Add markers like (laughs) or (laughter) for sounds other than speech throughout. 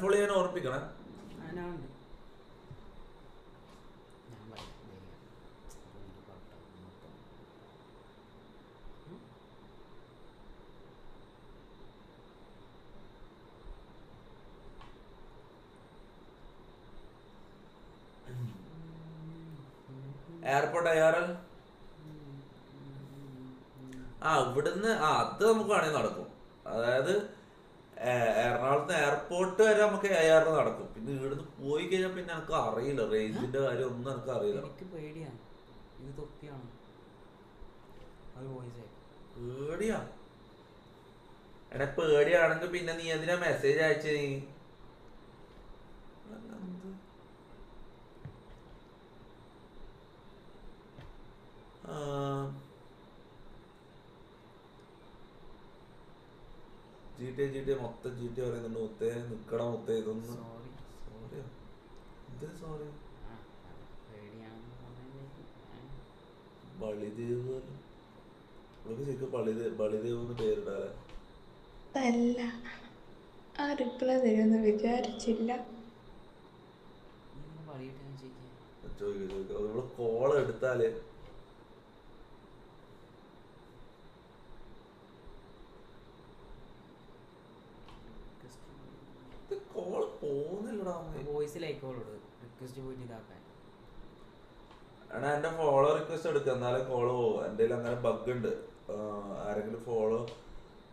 Unfollow ചെയ്യാൻ ഓർപ്പിക്കണേ. Airport അയ്യാറ് ആ ഇവിടുന്ന് ആ അത് നമുക്ക് വേണമെങ്കിൽ നടക്കും. അതായത് എറണാകുളത്ത് എയർപോർട്ട് വരെ നമുക്ക് ഏഴായിരം നടക്കും. പിന്നെ ഇവിടുന്ന് പോയി കഴിഞ്ഞാൽ പിന്നെ എനിക്ക് അറിയില്ല. റേഞ്ചിന്റെ കാര്യം ഒന്നും എനിക്ക് അറിയില്ല. എനിക്ക് പേടിയാണ് ഇത് തൊപ്പിയാണ്. അത് വോയിസ് പേടിയാ. എടാ പേടിയാണെങ്കിൽ പിന്നെ നീ എന്തിനാ മെസ്സേജ് അയച്ചേ നീ ആ. ജി ടി ജി ടി മൊത്തം ജി ടി പറയുന്നുണ്ട്. മുത്തേ നിക്കട മുത്തേ ഇതൊന്നും. സോറി സോറിയോ എന്തിനു സോറി ബളിദേവ് നമുക്ക് ശരിക്കും ബളിദേവ് ബളിദേവ് എന്ന് പേരിടാലേ അല്ല ആ റിപ്ലൈ തരുമെന്ന് വിചാരിച്ചില്ല. ചോദിക്കാം ചോദിക്കും. ചോദിക്കും നമ്മൾ കോൾ എടുത്താൽ കോൾ പോകുന്നില്ലടാ അമ്മേ. വോയിസിൽ ആയിക്കോളൂ റിക്വസ്റ്റ് പോയിട്ട് ഇതാക്കാൻ എടാ എന്റെ ഫോളോ റിക്വസ്റ്റ് എടുക്കുക എന്നാലേ കോൾ പോകും എന്റെ അങ്ങനെ ബഗ് ഉണ്ട്. ആരെങ്കിലും ഫോളോ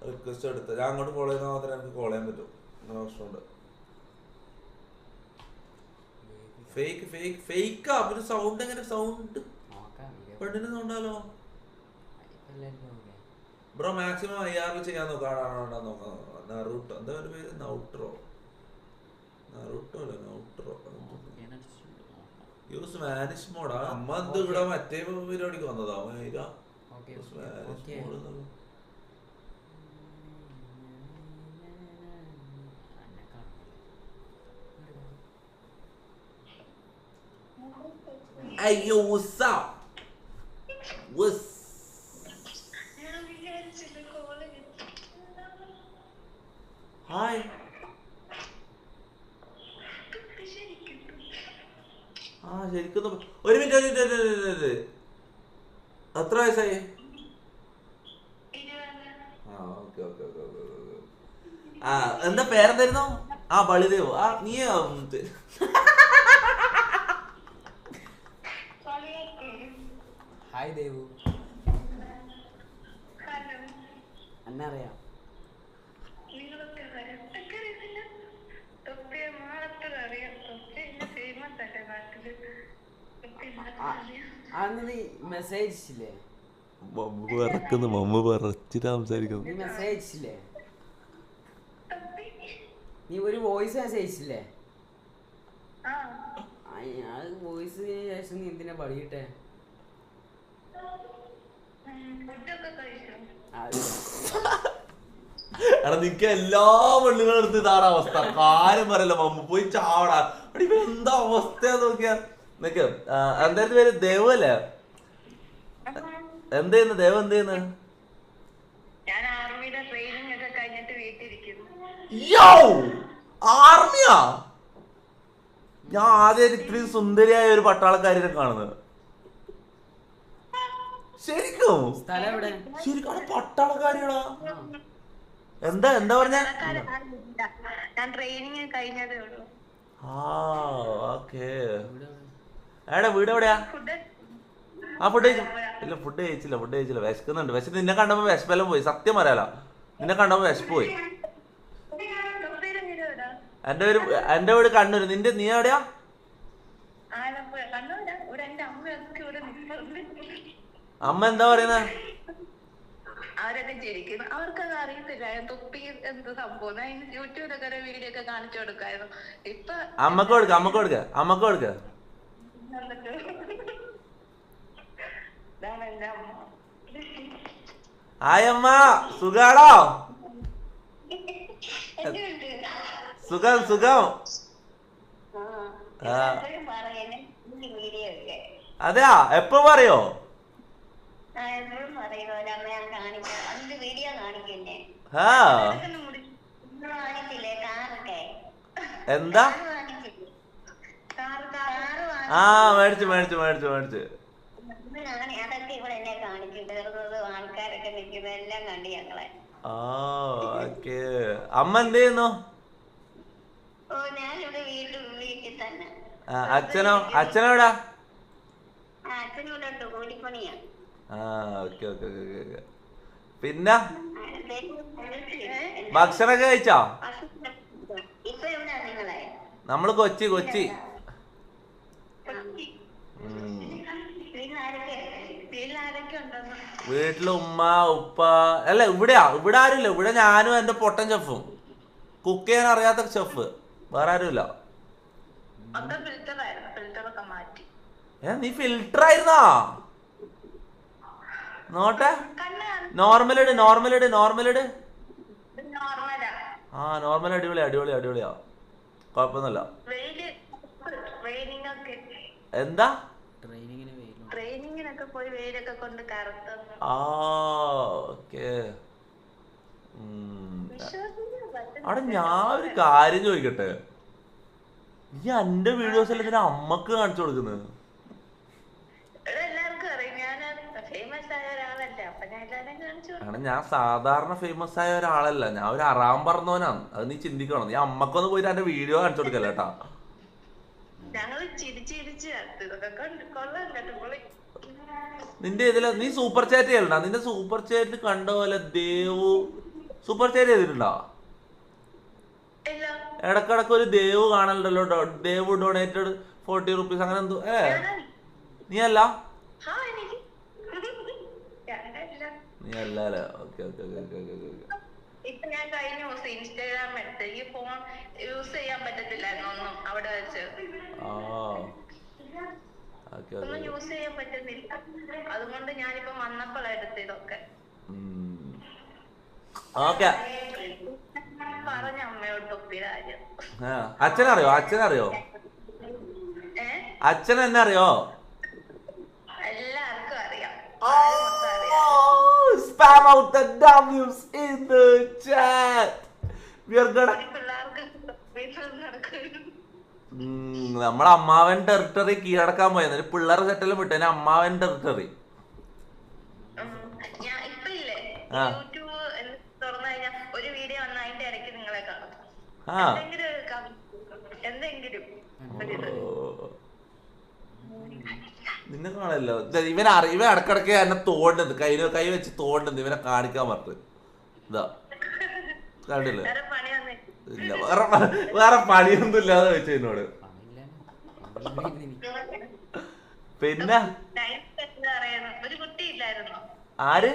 റിക്വസ്റ്റ് എടുത്ത് ഞാൻ അങ്ങോട്ട് ഫോളോ ചെയ്താൽ മാത്രമേ എനിക്ക് കോൾ ചെയ്യാൻ പറ്റൂ. അങ്ങനെ പ്രശ്നമുണ്ട്. ഫേക്ക് ഫേക്ക് ഫേക്കാ പിന്നെ സൗണ്ട് എങ്ങനെ സൗണ്ട് പെണ്ണിന് സൗണ്ടാലോ ബ്രോ മാക്സിമം ഐ ആറിൽ ചെയ്യാൻ നോക്കാം. നോക്കാം നറൂട്ടോ എന്താ ഒരു പേര്? നൗട്രോ യൂസ് വാനിഷ് മോഡാ. അമ്മ എന്ത് ഇവിടെ മറ്റേ പരിപാടിക്ക് വന്നതാ അയ്യോ up? What's ഹായ് ആ ശരിക്കും ഒരു മിനിറ്റ് എത്ര വയസ്സായി? ആ ഓക്കെ ഓക്കെ ഓക്കെ ആ എന്താ പേരെന്തായിരുന്നു? ആ ബളിദേവ്. ആ നീ ഹായ് ദേവു. എന്നെ അന്ന് നീ മെസ്സേജ് ഇല്ലേ മമ്മ പറക്കുന്നു മമ്മ പറച്ചിട്ട് സംസാരിക്കുന്നു നീ മെസ്സേജ് ഇല്ലേ നീ ഒരു വോയിസ് മെസ്സേജ് ഇല്ലേ അത് വോയിസിന് ശേഷം നീ എന്തിനാ പടിയിട്ടെ? എടാ നിക്ക എല്ലാ പെണ്ണുങ്ങളും എടുത്ത് ഇതാണ് അവസ്ഥ. കാര്യം പറയല്ലോ മമ്മ പോയി ചാവടാ. അടി എന്താ അവസ്ഥ നോക്കിയാ? നിക്ക്. എന്തായിരുന്നു പേര്? ദേവ് അല്ലേ? എന്ത് ചെയ്യുന്നു ദേവ് എന്ത് ചെയ്യുന്നു ഞാൻ ആർമിയുടെ ട്രെയിനിങ് കഴിഞ്ഞിട്ട് വീട്ടിലിരിക്കുന്നു. യോ! ആർമിയാ? ഞാൻ ആദ്യം ഇത്രയും സുന്ദരിയായ ഒരു പട്ടാളക്കാരിനെ കാണുന്നത്. ശരിക്കും? ശരിക്കും അവിടെ പട്ടാളക്കാരികളാ? എന്താ എന്താ പറഞ്ഞ? ഞാൻ ട്രെയിനിങ് കഴിഞ്ഞതേ ഉള്ളൂ. ആ ഓക്കേ. എടാ വീട് എവിടെയാ? ആ ഫുഡ് കഴിച്ചു? ഇല്ല ഫുഡ് കഴിച്ചില്ല ഫുഡ് കഴിച്ചില്ല. വിശക്കുന്നുണ്ട്. പക്ഷെ നിന്നെ കണ്ടപ്പോ വിശപ്പെല്ലാം പോയി. സത്യം പറയാലോ. നിന്നെ കണ്ടപ്പോ വിശപ്പ് പോയി. എന്റെ ഒരു എന്റെ വീട് കണ്ണൂര്. നിന്റെ നീ എവിടെയാ? അമ്മ എന്താ പറയുന്നേ? അവരൊക്കെ ചിരിക്കുന്നു. അവർക്കത് അറിയത്തില്ല. തൊപ്പി എന്ത് സംഭവം. ഞാൻ ഇന്ന് യൂട്യൂബിലൊക്കെ ഒരു വീഡിയോ ഒക്കെ കാണിച്ചു കൊടുക്കായിരുന്നു. ഇപ്പൊ അമ്മയ്ക്ക് കൊടുക്ക അമ്മയ്ക്ക് കൊടുക്ക അമ്മയ്ക്ക് കൊടുക്ക. ഇതാണ് എന്റെ അമ്മ. ഹായ് അമ്മ സുഖാണോ? സുഖം സുഖം. അതെയാ? എപ്പോ പറയോ? ആ ആ മേടിച്ചു മേടിച്ചു മേടിച്ചു മേടിച്ചു. അതൊക്കെ ഇവിടെ എന്നെ കാണിച്ചിട്ട് ആൾക്കാരൊക്കെ കണ്ടു ഞങ്ങളെ. ഓക്കെ. അമ്മ എന്ത് ചെയ്യുന്നു? അച്ഛനോ അച്ഛനോടാ പിന്ന? ഭക്ഷണൊക്കെ കഴിച്ചോ? നമ്മൾ കൊച്ചി കൊച്ചി. വീട്ടിൽ ഉമ്മ ഉപ്പ അല്ല ഇവിടെയാ. ഇവിടെ ആരുമില്ല. ഇവിടെ ഞാനും എന്റെ പൊട്ടൻ ഷെഫും. കുക്ക് ചെയ്യാൻ അറിയാത്ത ഷെഫ്. വേറെ ആരുമില്ല. ഫിൽറ്റർ ഏ നീ ഫിൽട്ടർ ആയിരുന്നാ? നോട്ടെ. നോർമൽ ഇട് നോർമൽ ഇട് നോർമൽ ഇട്. ആ. നോർമൽ അടിപൊളി അടിപൊളി അടിപൊളിയാ. കുഴപ്പമൊന്നുമില്ല. വെയിൽ ട്രെയിനിങ് ഒക്കെ എന്താ? ട്രെയിനിങ്ങിനൊക്കെ പോയി വെയിലൊക്കെ കൊണ്ട് കറുത്തു ആ ഓക്കേ. അവിടെ ഞാൻ ഒരു കാര്യം ചോദിക്കട്ടെ? നീ എന്റെ വീഡിയോസ് എല്ലാം ഇതിന് അമ്മയ്ക്ക് കാണിച്ചു കൊടുക്കുന്നത് ഇവിടെ എല്ലാവർക്കും അറിയാം. ഞാൻ സാധാരണ ഫേമസ് ആയ ഒരാളല്ല. ഞാൻ ഒരു അറാം പറഞ്ഞവനാണ്. അത് നീ ചിന്തിക്കണം. നീ അമ്മക്കൊന്ന് പോയിട്ട് എന്റെ വീഡിയോ കാണിച്ചു കൊടുക്കല്ല കേട്ടാ? ഞങ്ങൾ ചിരിച്ച് ചിരിച്ച് നിന്റെ ഇതിൽ നീ സൂപ്പർ ചാറ്റ് ചെയ്യലുണ്ടാ? നിന്റെ സൂപ്പർ ചാറ്റ് കണ്ട പോലെ ദേവു സൂപ്പർ ചാറ്റ് ചെയ്തിട്ടുണ്ടോ? ഇടക്കിടക്ക് ഒരു ദേവു കാണലുണ്ടല്ലോ ദേവു ഡൊണേറ്റഡ് ഫോർട്ടി റുപ്പീസ് അങ്ങനെ എന്തോ ഏ നീ അല്ല. (laughs) നീ അല്ല okay okay okay okay okay. ഇപ്പൊ ഞാൻ കഴിഞ്ഞ ദിവസം ഇൻസ്റ്റാഗ്രാം എടുത്ത് ഈ ഫോൺ യൂസ് ചെയ്യാൻ പറ്റത്തില്ലായിരുന്നു ഒന്നും അവിടെ വെച്ച്. ആ. ഓക്കെ ഒന്നും യൂസ് ചെയ്യാൻ പറ്റുന്നില്ല. അതുകൊണ്ട് ഞാനിപ്പോ വന്നപ്പോഴാണ് എടുത്ത് ഇതൊക്കെ ഓക്കെ. പറഞ്ഞ അമ്മയോട് തൊപ്പിയുടെ കാര്യം. അച്ഛനറിയോ? അച്ഛനറിയോ? ഏ? അച്ഛൻ എന്നറിയോ എല്ലാവർക്കും അറിയാം. Spam out the W's in the chat. We are gonna. നമ്മളെ അമ്മാവൻ ടെറിട്ടറി കീഴടക്കാൻ പോയി. എന്നിട്ട് പിള്ളേർ സെറ്റെല്ലാം വിട്ടു. എന്നെ അമ്മാവൻ ടെറിട്ടറി ആ. യൂട്യൂബ് എന്ന് തുറന്നു കഴിഞ്ഞാൽ ഒരു വീഡിയോ വന്ന അതിന്റെ ഇടയ്ക്ക് നിങ്ങളെ കാണും ആ എന്തെങ്കിലും ഒരു കം- എന്തെങ്കിലും ഒരിത്. നിന്നെ കാണല്ലോ ഇവൻ അറി ഇവൻ ഇടക്കിടക്ക് എന്നെ തോണ്ടുന്നത് കൈ കൈ വെച്ച് തോണ്ടുന്നത് ഇവനെ കാണിക്കാൻ പറഞ്ഞു ഇതാ. കണ്ടില്ലേ? ഇല്ല. വേറെ വേറെ പണിയൊന്നും ഇല്ലാതെ വെച്ചു എന്നോട്. പിന്നെ? ആര്?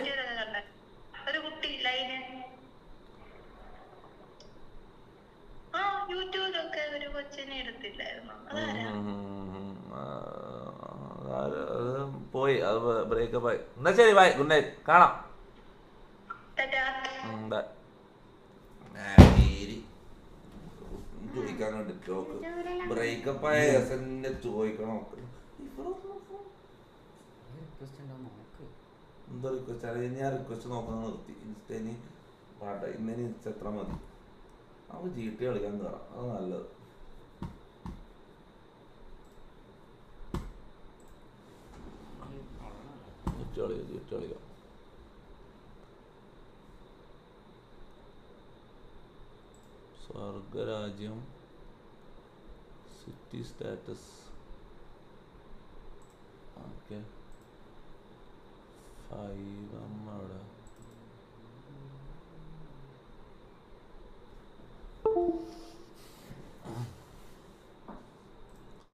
യൂട്യൂബിലൊക്കെ ഒരു യൂട്യൂബിലൊക്കെ കൊച്ചിനെ എടുത്തില്ലായിരുന്നു? അതാരാ ഉം, ആ, അത് അത് പോയി അത് ബ്രേക്കപ്പ് ആയി. എന്നാ ശരി ബൈ ഗുഡ് നൈറ്റ് കാണാം. ചോദിക്കാൻ വേണ്ടി ബ്രേക്കപ്പ് ആയ ചോദിക്കണം റിക്വസ്റ്റ് ഉണ്ടോ? നോക്ക്. എന്താ റിക്വസ്റ്റ് അറിയാൻ ഞാൻ റിക്വസ്റ്റ് നോക്കുന്നത് നിർത്തി. ഇൻസ്റ്റയിന് പാട്ട. ഇന്നലെ ഇൻസ്റ്റ എത്ര മതി. നമുക്ക് ജി ടി കളിക്കാൻ കയറാം അത് നല്ലത്. ജി ടി കളിക്കാം ജി സ്വർഗരാജ്യം സിറ്റി സ്റ്റാറ്റസ് ഓക്കെ ഫൈവ്